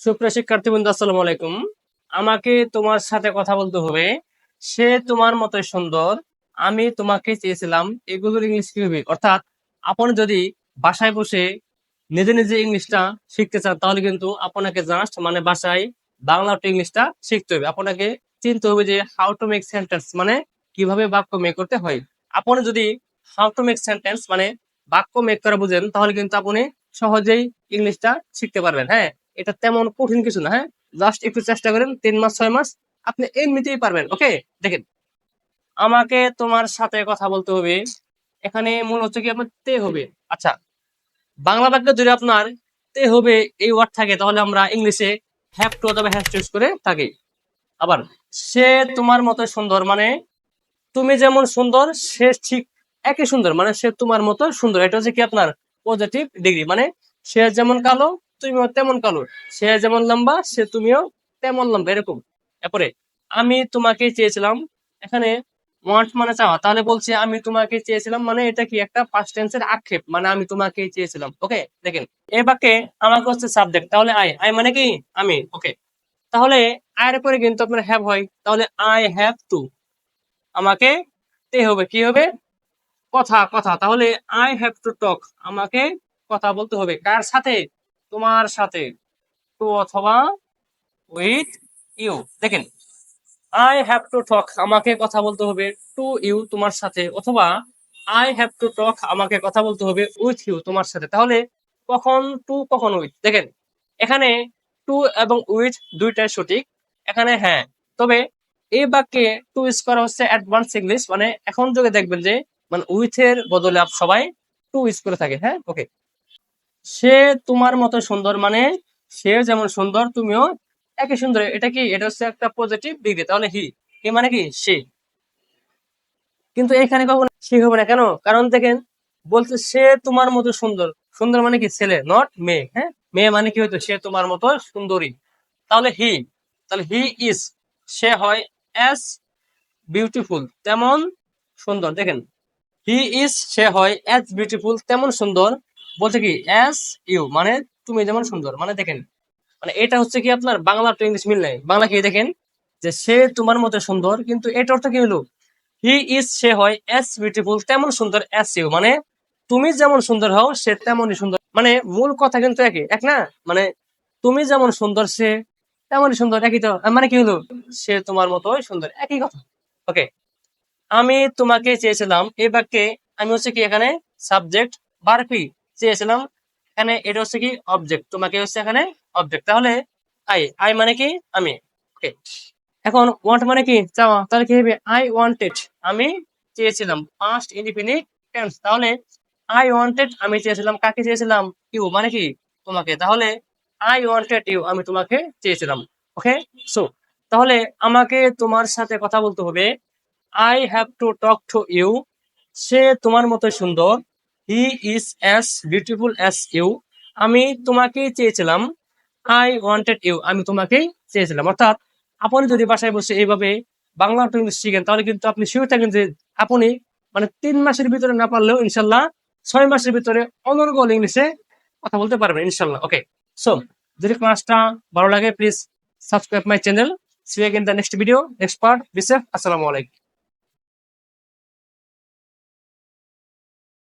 সুপ্রিয় শিক্ষার্থী বন্ধু, আসসালামু আলাইকুম। আমাকে তোমার সাথে কথা বলতে হবে। সে তোমার মতোই সুন্দর। আমি তোমাকে চেয়েছিলাম এগুলোর ইংলিশ কি হবে অর্থাৎ আপনি যদি বাসায় বসে নিজে নিজে ইংলিশটা শিখতে চান, তাহলে কিন্তু আপনাকে জাস্ট মানে বাসায় বাংলা টু ইংলিশটা শিখতে হবে। আপনাকে চিনতে হবে যে হাউ টু মেক সেন্টেন্স মানে কীভাবে বাক্য মেক করতে হয়। আপনি যদি হাউ টু মেক সেন্টেন্স মানে বাক্য মেক করা বুঝেন, তাহলে কিন্তু আপনি সহজেই ইংলিশটা শিখতে পারবেন হ্যাঁ? এটা তেমন কঠিন কিছু না হ্যাঁ? জাস্ট একটু চেষ্টা করেন, তিন মাস, ছয় মাস, আপনি এমনিতেই পারবেন ওকে দেখেন, আমাকে তোমার সাথে কথা বলতে হবে, এখানে মূল হচ্ছে কি আপনার তে হবে। আচ্ছা বাংলা বাক্য যদি আপনার তে হবে এই ওয়ার্ড থাকে, তাহলে আমরা ইংলিশে হ্যাভ টু অথবা হ্যাভ ইউজ করে থাকি। আবার, সে তোমার মতো সুন্দর মানে তুমি যেমন সুন্দর, সে ঠিক একই সুন্দর মানে সে তোমার মতো সুন্দর। এটা হচ্ছে কি আপনার পজিটিভ ডিগ্রি মানে সে যেমন কালো তুমিও তেমন কালো, সে যেমন লম্বা, সে তুমিও তেমন লম্বা, এরকম। এরপরে, আমি তোমাকে চেয়েছিলাম, এখানে ওয়ান্ট মানে চাওয়া, তাহলে বলছে আমি তোমাকে চেয়েছিলাম মানে এটা কি একটা পাস্ট টেন্সের আক্ষেপ মানে আমি তোমাকে চেয়েছিলাম ওকে দেখেন, এই বাক্যে আমাকে হচ্ছে সাবজেক্ট তাহলে আই আই মানে কি? আমি ওকে তাহলে আয়ের পরে কিন্তু আপনার হ্যাভ হয়, তাহলে আই হ্যাভ টু আমাকে তে হবে, কি হবে? কথা কথা, তাহলে আই হ্যাভ টু টক আমাকে কথা বলতে হবে, কার সাথে? তোমার সাথে টু অথবা উইথ ইউ। দেখেন আই হ্যাভ টু টক আমাকে কথা বলতে হবে টু ইউ তোমার সাথে অথবা আই হ্যাভ টু টক আমাকে কথা বলতে হবে উইথ ইউ তোমার সাথে। তাহলে কখন টু, কখন উইথ? দেখেন, এখানে টু এবং উইথ দুইটাই সঠিক। এখানে হ্যাঁ। তবে এই বাক্যে টু ইউজ করা হচ্ছে অ্যাডভান্স ইংলিশ মানে এখন যুগে দেখবেন যে মানে উইথ এর বদলে আপ সবাই টু ইউজ করে থাকে হ্যাঁ? ওকে সে তোমার মতো সুন্দর মানে সে যেমন সুন্দর, তুমিও একই সুন্দর। এটা কি, এটা হচ্ছে একটা পজিটিভ ডিগ্রি তাহলে হি। হি মানে কি? সে। কিন্তু এখানে কখনো সে হবে না। কেন? কারণ দেখেন, বলছে সে তোমার মতো সুন্দর। সুন্দর মানে কি? ছেলে নট মেয়ে হ্যাঁ? মেয়ে মানে কি হয়তো সে তোমার মতো সুন্দরী। তাহলে হি তাহলে হি ইজ সে হয় অ্যাজ বিউটিফুল তেমন সুন্দর। দেখেন, হি ইজ সে হয় অ্যাজ বিউটিফুল তেমন সুন্দর। বলছে কি অ্যাজ ইউ মানে তুমি যেমন সুন্দর মানে দেখেন মানে এটা হচ্ছে কি আপনার বাংলা টু ইংলিশ মিল নাই। বাংলা কি দেখেন, যে সে তোমার মতো সুন্দর, কিন্তু এটা অর্থ কি হলো? হি ইজ সে হয় অ্যাজ বিউটিফুল তেমন সুন্দর অ্যাজ ইউ মানে তুমি যেমন সুন্দর হও, সে তেমনই সুন্দর। মানে মূল কথা কিন্তু একই, এক না? মানে তুমি যেমন সুন্দর, সে তেমনই সুন্দর, একই তো? মানে কি হলো? সে তোমার মতোই সুন্দর, একই কথা। ওকে আমি তোমাকে চেয়েছিলাম, এই বাক্যে আমি হচ্ছে কি এখানে সাবজেক্ট বারপি চেয়েছিলাম এখানে এটা হচ্ছে কি অবজেক্ট তোমাকে হচ্ছে এখানে অবজেক্ট তাহলে আই আই মানে কি? আমি ওকে এখন ওয়ান্ট মানে কি? চাওয়া, তাহলে কি হবে? আই ওয়ান্টেড আমি চেয়েছিলাম পাস্ট ইনডিফিনিট টেন্স তাহলে আই ওয়ান্টেড আমি চেয়েছিলাম, কাকে চেয়েছিলাম? ইউ মানে কি? তোমাকে, তাহলে আই ওয়ান্টেড ইউ আমি তোমাকে চেয়েছিলাম ওকে সো তাহলে আমাকে তোমার সাথে কথা বলতে হবে I have to talk to you সে তোমার মতো সুন্দর he is as beautiful as you আমি তোমাকেই চেয়েছিলাম। আই ওয়ান্টেড ইউ আমি তোমাকেই চেয়েছিলাম। অর্থাৎ আপনি যদি বাসায় বসে এইভাবে বাংলা ইংলিশ শিখেন, তাহলে কিন্তু আপনি শিওর থাকেন যে আপনি মানে তিন মাসের ভিতরে না পারলেও ইনশাল্লাহ ছয় মাসের ভিতরে অনর্গল ইংলিশে কথা বলতে পারবেন ইনশাল্লাহ। ওকে সো যদি ক্লাসটা ভালো লাগে please subscribe my channel see in the next video next part be safe আসসালামু আলাইকুম